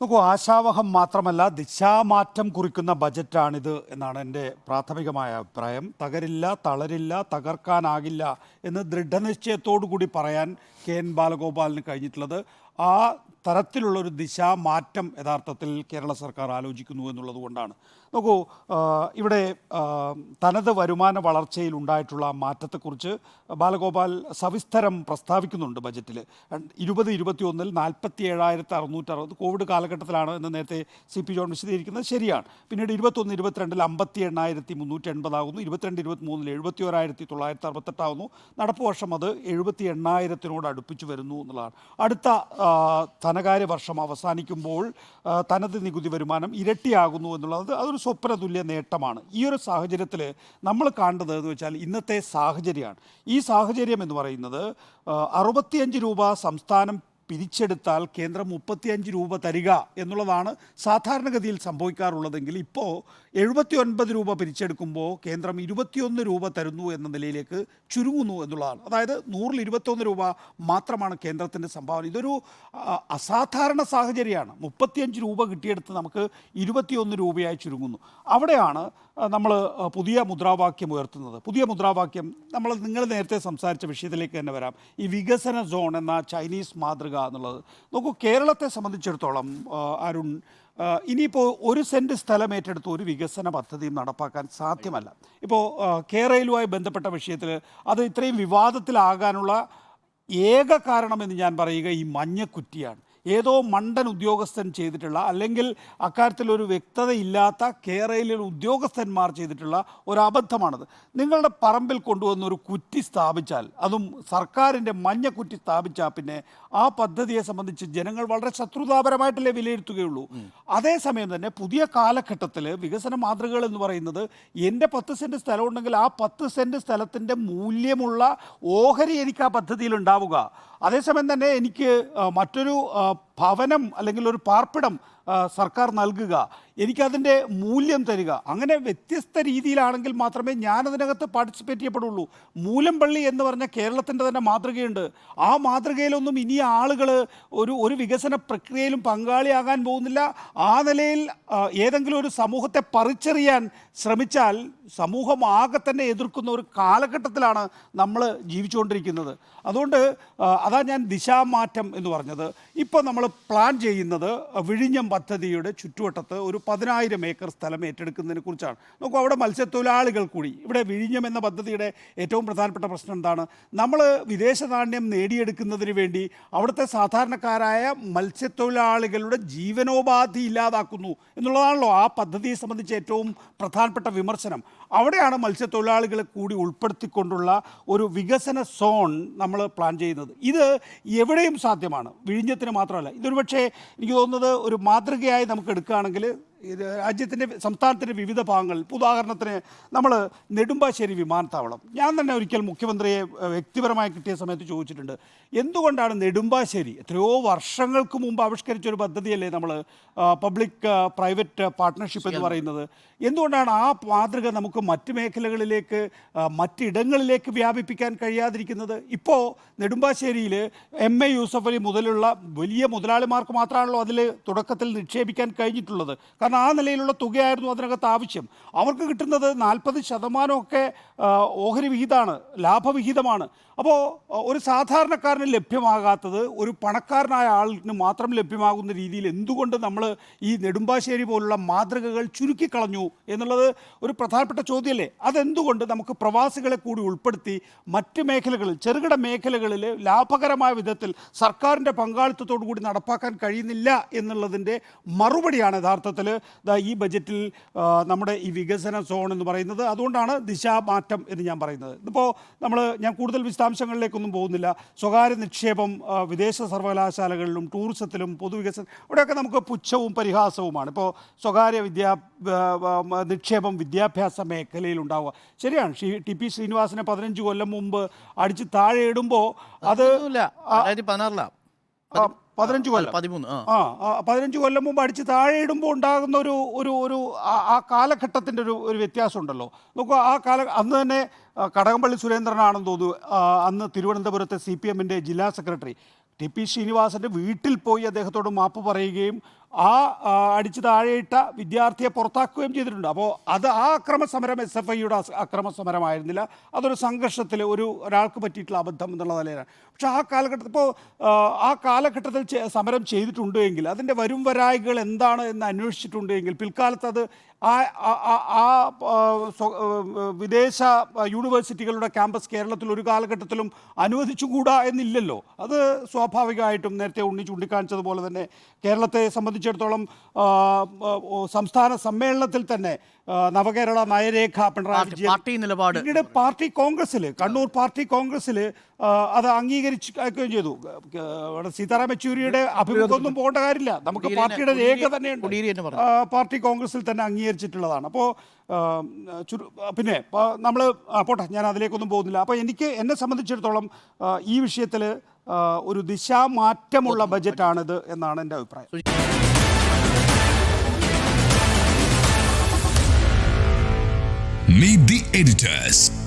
നോക്കൂ ആശാവഹം മാത്രമല്ല ദിശാമാറ്റം കുറിക്കുന്ന ബജറ്റാണിത് എന്നാണ് എന്റെ പ്രാഥമികമായ അഭിപ്രായം. തകരില്ല തളരില്ല തകർക്കാനാകില്ല എന്ന് ദൃഢനിശ്ചയത്തോടു കൂടി പറയാൻ കെ എൻ ബാലഗോപാലിന് കഴിഞ്ഞിട്ടുള്ളത് ആ തരത്തിലുള്ളൊരു ദിശാമാറ്റം യഥാർത്ഥത്തിൽ കേരള സർക്കാർ ആലോചിക്കുന്നു എന്നുള്ളത് കൊണ്ടാണ്. നോക്കൂ ഇവിടെ തനത് വരുമാന വളർച്ചയിൽ ഉണ്ടായിട്ടുള്ള മാറ്റത്തെക്കുറിച്ച് ബാലഗോപാൽ സവിസ്തരം പ്രസ്താവിക്കുന്നുണ്ട് ബജറ്റിൽ ഇരുപത് ഇരുപത്തി ഒന്നിൽ നാൽപ്പത്തി ഏഴായിരത്തി അറുന്നൂറ്റി അറുപത് കോവിഡ് കാലഘട്ടത്തിലാണ് എന്ന് നേരത്തെ സി പി ജോൺ വിശദീകരിക്കുന്നത്. ശരിയാണ്. പിന്നീട് ഇരുപത്തൊന്ന് ഇരുപത്തിരണ്ടിൽ അമ്പത്തി എണ്ണായിരത്തി മുന്നൂറ്റി എൺപതാകുന്നു ഇരുപത്തിരണ്ട് ഇരുപത്തിമൂന്നിൽ എഴുപത്തി ഒരായിരത്തി തൊള്ളായിരത്തി അറുപത്തെട്ടാകുന്നു നടപ്പ് വർഷം അത് എഴുപത്തി എണ്ണായിരത്തിനോട് അടുപ്പിച്ചു വരുന്നു എന്നുള്ളതാണ്. അടുത്ത ധനകാര്യ വർഷം അവസാനിക്കുമ്പോൾ തനത് നികുതി വരുമാനം ഇരട്ടിയാകുന്നു എന്നുള്ളത് അതൊരു സ്വപ്ന തുല്യ നേട്ടമാണ്. ഈ ഒരു സാഹചര്യത്തിൽ നമ്മൾ കാണേണ്ടത് എന്ന് വെച്ചാൽ ഇന്നത്തെ സാഹചര്യമാണ്. ഈ സാഹചര്യം എന്ന് പറയുന്നത് അറുപത്തിയഞ്ച് രൂപ സംസ്ഥാനം പിരിച്ചെടുത്താൽ കേന്ദ്രം മുപ്പത്തിയഞ്ച് രൂപ തരിക എന്നുള്ളതാണ് സാധാരണഗതിയിൽ സംഭവിക്കാറുള്ളതെങ്കിൽ ഇപ്പോൾ എഴുപത്തി ഒൻപത് രൂപ പിരിച്ചെടുക്കുമ്പോൾ കേന്ദ്രം ഇരുപത്തിയൊന്ന് രൂപ തരുന്നു എന്ന നിലയിലേക്ക് ചുരുങ്ങുന്നു എന്നുള്ളതാണ്. അതായത് നൂറിൽ ഇരുപത്തൊന്ന് രൂപ മാത്രമാണ് കേന്ദ്രത്തിന്റെ സംഭാവന. ഇതൊരു അസാധാരണ സാഹചര്യമാണ്. മുപ്പത്തിയഞ്ച് രൂപ കിട്ടിയെടുത്ത് നമുക്ക് ഇരുപത്തിയൊന്ന് രൂപയായി ചുരുങ്ങുന്നു. അവിടെയാണ് നമ്മൾ പുതിയ മുദ്രാവാക്യം ഉയർത്തുന്നത്. പുതിയ മുദ്രാവാക്യം നമ്മൾ നിങ്ങൾ നേരത്തെ സംസാരിച്ച വിഷയത്തിലേക്ക് തന്നെ വരാം. ഈ വികസന സോൺ എന്ന ചൈനീസ് മാതൃക എന്നുള്ളത്. നോക്കൂ കേരളത്തെ സംബന്ധിച്ചിടത്തോളം അരുൺ ഇനിയിപ്പോൾ ഒരു സെന്റ് സ്ഥലം ഏറ്റെടുത്ത് ഒരു വികസന പദ്ധതിയും നടപ്പാക്കാൻ സാധ്യമല്ല. ഇപ്പോൾ കേരളയിലുമായി ബന്ധപ്പെട്ട വിഷയത്തിൽ അത് ഇത്രയും വിവാദത്തിലാകാനുള്ള ഏക കാരണമെന്ന് ഞാൻ പറയുക ഈ മഞ്ഞക്കുറ്റിയാണ്. ഏതോ മണ്ടൻ ഉദ്യോഗസ്ഥൻ ചെയ്തിട്ടുള്ള അല്ലെങ്കിൽ അക്കാര്യത്തിൽ ഒരു വ്യക്തതയില്ലാത്ത കേരളയിലെ ഉദ്യോഗസ്ഥന്മാർ ചെയ്തിട്ടുള്ള ഒരു അബദ്ധമാണത്. നിങ്ങളുടെ പറമ്പിൽ കൊണ്ടുവന്ന ഒരു കുറ്റി സ്ഥാപിച്ചാൽ അതും സർക്കാരിന്റെ മഞ്ഞ കുറ്റി സ്ഥാപിച്ചാൽ പിന്നെ ആ പദ്ധതിയെ സംബന്ധിച്ച് ജനങ്ങൾ വളരെ ശത്രുതാപരമായിട്ടല്ലേ വിലയിരുത്തുകയുള്ളൂ. അതേസമയം തന്നെ പുതിയ കാലഘട്ടത്തിൽ വികസന മാതൃകകൾ എന്ന് പറയുന്നത് എന്റെ പത്ത് സെന്റ് സ്ഥലം ഉണ്ടെങ്കിൽ ആ പത്ത് സെന്റ് സ്ഥലത്തിന്റെ മൂല്യമുള്ള ഓഹരി എനിക്ക് ആ പദ്ധതിയിൽ ഉണ്ടാവുക. അതേസമയം തന്നെ എനിക്ക് മറ്റൊരു ആ, ഭവനം അല്ലെങ്കിൽ ഒരു പാർപ്പിടം സർക്കാർ നൽകുക എനിക്കതിന്റെ മൂല്യം തരിക അങ്ങനെ വ്യത്യസ്ത രീതിയിലാണെങ്കിൽ മാത്രമേ ഞാനതിനകത്ത് പാർട്ടിസിപ്പേറ്റ് ചെയ്യപ്പെടുള്ളൂ. മൂലംപള്ളി എന്ന് പറഞ്ഞ കേരളത്തിന്റെ തന്നെ മാതൃകയുണ്ട്. ആ മാതൃകയിലൊന്നും ഇനി ആളുകൾ ഒരു ഒരു വികസന പ്രക്രിയയിലും പങ്കാളിയാകാൻ പോകുന്നില്ല. ആ നിലയിൽ ഏതെങ്കിലും ഒരു സമൂഹത്തെ പറിച്ചെറിയാൻ ശ്രമിച്ചാൽ സമൂഹം ആകെ തന്നെ എതിർക്കുന്ന ഒരു കാലഘട്ടത്തിലാണ് നമ്മൾ ജീവിച്ചുകൊണ്ടിരിക്കുന്നത്. അതുകൊണ്ട് അതാ ഞാൻ ദിശാമാറ്റം എന്ന് പറഞ്ഞത്. ഇപ്പോൾ നമ്മൾ പ്ലാൻ ചെയ്യുന്നത് വിഴിഞ്ഞം പദ്ധതിയുടെ ചുറ്റുവട്ടത്ത് ഒരു പതിനായിരം ഏക്കർ സ്ഥലം ഏറ്റെടുക്കുന്നതിനെ കുറിച്ചാണ്. നോക്കൂ അവിടെ മത്സ്യത്തൊഴിലാളികൾ കൂടി. ഇവിടെ വിഴിഞ്ഞം എന്ന പദ്ധതിയുടെ ഏറ്റവും പ്രധാനപ്പെട്ട പ്രശ്നം എന്താണ്? നമ്മൾ വിദേശ നാണ്യം നേടിയെടുക്കുന്നതിന് വേണ്ടി അവിടുത്തെ സാധാരണക്കാരായ മത്സ്യത്തൊഴിലാളികളുടെ ജീവനോപാധി ഇല്ലാതാക്കുന്നു എന്നുള്ളതാണല്ലോ ആ പദ്ധതിയെ സംബന്ധിച്ച് ഏറ്റവും പ്രധാനപ്പെട്ട വിമർശനം. അവിടെയാണ് മത്സ്യത്തൊഴിലാളികളെ കൂടി ഉൾപ്പെടുത്തിക്കൊണ്ടുള്ള ഒരു വികസന സോൺ നമ്മൾ പ്ലാൻ ചെയ്യുന്നത്. ഇത് എവിടെയും സാധ്യമാണ്. വിഴിഞ്ഞത്തിന് മാത്രമല്ല ഇതൊരു പക്ഷേ എനിക്ക് തോന്നുന്നത് ഒരു മാതൃകയായി നമുക്ക് എടുക്കുകയാണെങ്കിൽ ഇത് രാജ്യത്തിന്റെ സംസ്ഥാനത്തിന്റെ വിവിധ ഭാഗങ്ങൾ. ഉദാഹരണത്തിന് നമ്മൾ നെടുമ്പാശ്ശേരി വിമാനത്താവളം. ഞാൻ തന്നെ ഒരിക്കൽ മുഖ്യമന്ത്രിയെ വ്യക്തിപരമായി കിട്ടിയ സമയത്ത് ചോദിച്ചിട്ടുണ്ട്. എന്തുകൊണ്ടാണ് നെടുമ്പാശ്ശേരി എത്രയോ വർഷങ്ങൾക്ക് മുമ്പ് ആവിഷ്കരിച്ച ഒരു പദ്ധതിയല്ലേ നമ്മൾ പബ്ലിക് പ്രൈവറ്റ് പാർട്ട്ണർഷിപ്പ് എന്ന് പറയുന്നത്? എന്തുകൊണ്ടാണ് ആ മാതൃക നമുക്ക് മറ്റ് മേഖലകളിലേക്ക് മറ്റിടങ്ങളിലേക്ക് വ്യാപിപ്പിക്കാൻ കഴിയാതിരിക്കുന്നത്? ഇപ്പോൾ നെടുമ്പാശ്ശേരിയിൽ എം എ യൂസഫലി മുതലുള്ള വലിയ മുതലാളിമാർക്ക് മാത്രമാണല്ലോ അതിൽ തുടക്കത്തിൽ നിക്ഷേപിക്കാൻ കഴിഞ്ഞിട്ടുള്ളത്. കാരണം ആ നിലയിലുള്ള തുകയായിരുന്നു അതിനകത്ത് ആവശ്യം. അവർക്ക് കിട്ടുന്നത് നാൽപ്പത് ശതമാനമൊക്കെ ഓഹരി വിഹിതമാണ് ലാഭവിഹിതമാണ്. അപ്പോൾ ഒരു സാധാരണക്കാരന് ലഭ്യമാകാത്തത് ഒരു പണക്കാരനായ ആളിന് മാത്രം ലഭ്യമാകുന്ന രീതിയിൽ എന്തുകൊണ്ട് നമ്മൾ ഈ നെടുമ്പാശ്ശേരി പോലുള്ള മാതൃകകൾ ചുരുക്കിക്കളഞ്ഞു എന്നുള്ളത് ഒരു പ്രധാനപ്പെട്ട ചോദ്യമല്ലേ? അതെന്തുകൊണ്ട് നമുക്ക് പ്രവാസികളെ കൂടി ഉൾപ്പെടുത്തി മറ്റ് മേഖലകളിൽ ചെറുകിട മേഖലകളിൽ ലാഭകരമായ വിധത്തിൽ സർക്കാരിന്റെ പങ്കാളിത്തത്തോടു കൂടി നടപ്പാക്കാൻ കഴിയുന്നില്ല എന്നുള്ളതിന്റെ മറുപടിയാണ് യഥാർത്ഥത്തിൽ ഈ ബജറ്റിൽ നമ്മുടെ ഈ വികസന സോൺ എന്ന് പറയുന്നത് അതുകൊണ്ടാണ് ദിശാമാറ്റം എന്ന് ഞാൻ പറയുന്നത്. ഇതിപ്പോൾ നമ്മൾ ഞാൻ കൂടുതൽ വിശദാംശങ്ങളിലേക്കൊന്നും പോകുന്നില്ല. സ്വകാര്യ നിക്ഷേപം വിദേശ സർവകലാശാലകളിലും ടൂറിസത്തിലും പൊതുവികസനം ഇവിടെയൊക്കെ നമുക്ക് പുച്ഛവും പരിഹാസവുമാണ്. ഇപ്പോൾ സ്വകാര്യ വിദ്യാ നിക്ഷേപം വിദ്യാഭ്യാസ മേഖലയിൽ ഉണ്ടാവുക. ശരിയാണ്. ശ്രീ ടി പി ശ്രീനിവാസനെ പതിനഞ്ച് കൊല്ലം മുമ്പ് അടിച്ച് താഴെ ഇടുമ്പോൾ അത് പതിനാറിലാണ് പതിനഞ്ച് കൊല്ലം. പതിമൂന്ന് ആ. പതിനഞ്ച് കൊല്ലം മുമ്പ് അടിച്ച് താഴെ ഇടുമ്പോൾ ഉണ്ടാകുന്ന ഒരു ഒരു ഒരു ആ- കാലഘട്ടത്തിന്റെ ഒരു ഒരു വ്യത്യാസം ഉണ്ടല്ലോ നോക്കൂ ആ കാല അന്ന് തന്നെ കടകംപള്ളി കടകംപള്ളി സുരേന്ദ്രനാണെന്ന് തോന്നുന്നു. അന്ന് തിരുവനന്തപുരത്തെ സി പി എമ്മിന്റെ ജില്ലാ സെക്രട്ടറി ടി പി ശ്രീനിവാസന്റെ വീട്ടിൽ പോയി അദ്ദേഹത്തോട് മാപ്പ് പറയുകയും ആ അടിച്ചു താഴെയിട്ട വിദ്യാർത്ഥിയെ പുറത്താക്കുകയും ചെയ്തിട്ടുണ്ട്. അപ്പോൾ അത് ആ അക്രമ സമരം എസ് എഫ് ഐയുടെ അക്രമ സമരമായിരുന്നില്ല അതൊരു സംഘർഷത്തിൽ ഒരു ഒരാൾക്ക് പറ്റിയിട്ടുള്ള അബദ്ധം എന്നുള്ള നിലയിലാണ്. പക്ഷേ ആ കാലഘട്ടത്തിൽ ഇപ്പോൾ ആ കാലഘട്ടത്തിൽ സമരം ചെയ്തിട്ടുണ്ട് എങ്കിൽ അതിന്റെ വരും വരായികൾ എന്താണ് എന്ന് അന്വേഷിച്ചിട്ടുണ്ട് എങ്കിൽ പിൽക്കാലത്ത് അത് ആ ആ- വിദേശ യൂണിവേഴ്സിറ്റികളുടെ ക്യാമ്പസ് കേരളത്തിൽ ഒരു കാലഘട്ടത്തിലും അനുവദിച്ചുകൂടാ എന്നില്ലല്ലോ. അത് സ്വാഭാവികമായിട്ടും നേരത്തെ ഉണ്ണി ചൂണ്ടിക്കാണിച്ചതുപോലെ തന്നെ കേരളത്തെ സംബന്ധിച്ചിടത്തോളം സംസ്ഥാന സമ്മേളനത്തിൽ തന്നെ നവകേരള നയരേഖ പിണറായി വിജയൻ പാർട്ടി നിലപാട്. പിന്നീട് പാർട്ടി കോൺഗ്രസ്സിൽ കണ്ണൂർ പാർട്ടി കോൺഗ്രസ്സിൽ അത് അംഗീകരിക്കുകയും ചെയ്തു. സീതാറാം യെച്ചൂരിയുടെ അഭിമുഖമൊന്നും പോകേണ്ട കാര്യമില്ല. നമുക്ക് പാർട്ടിയുടെ രേഖ തന്നെ പാർട്ടി കോൺഗ്രസ്സിൽ തന്നെ അംഗീകരിച്ചിട്ടുള്ളതാണ്. അപ്പോൾ പിന്നെ നമ്മൾ പോട്ടെ ഞാൻ അതിലേക്കൊന്നും പോകുന്നില്ല. അപ്പോൾ എനിക്ക് എന്നെ സംബന്ധിച്ചിടത്തോളം ഈ വിഷയത്തിൽ ഒരു ദിശാമാറ്റമുള്ള ബജറ്റാണിത് എന്നാണ് എന്റെ അഭിപ്രായം. Meet the editors.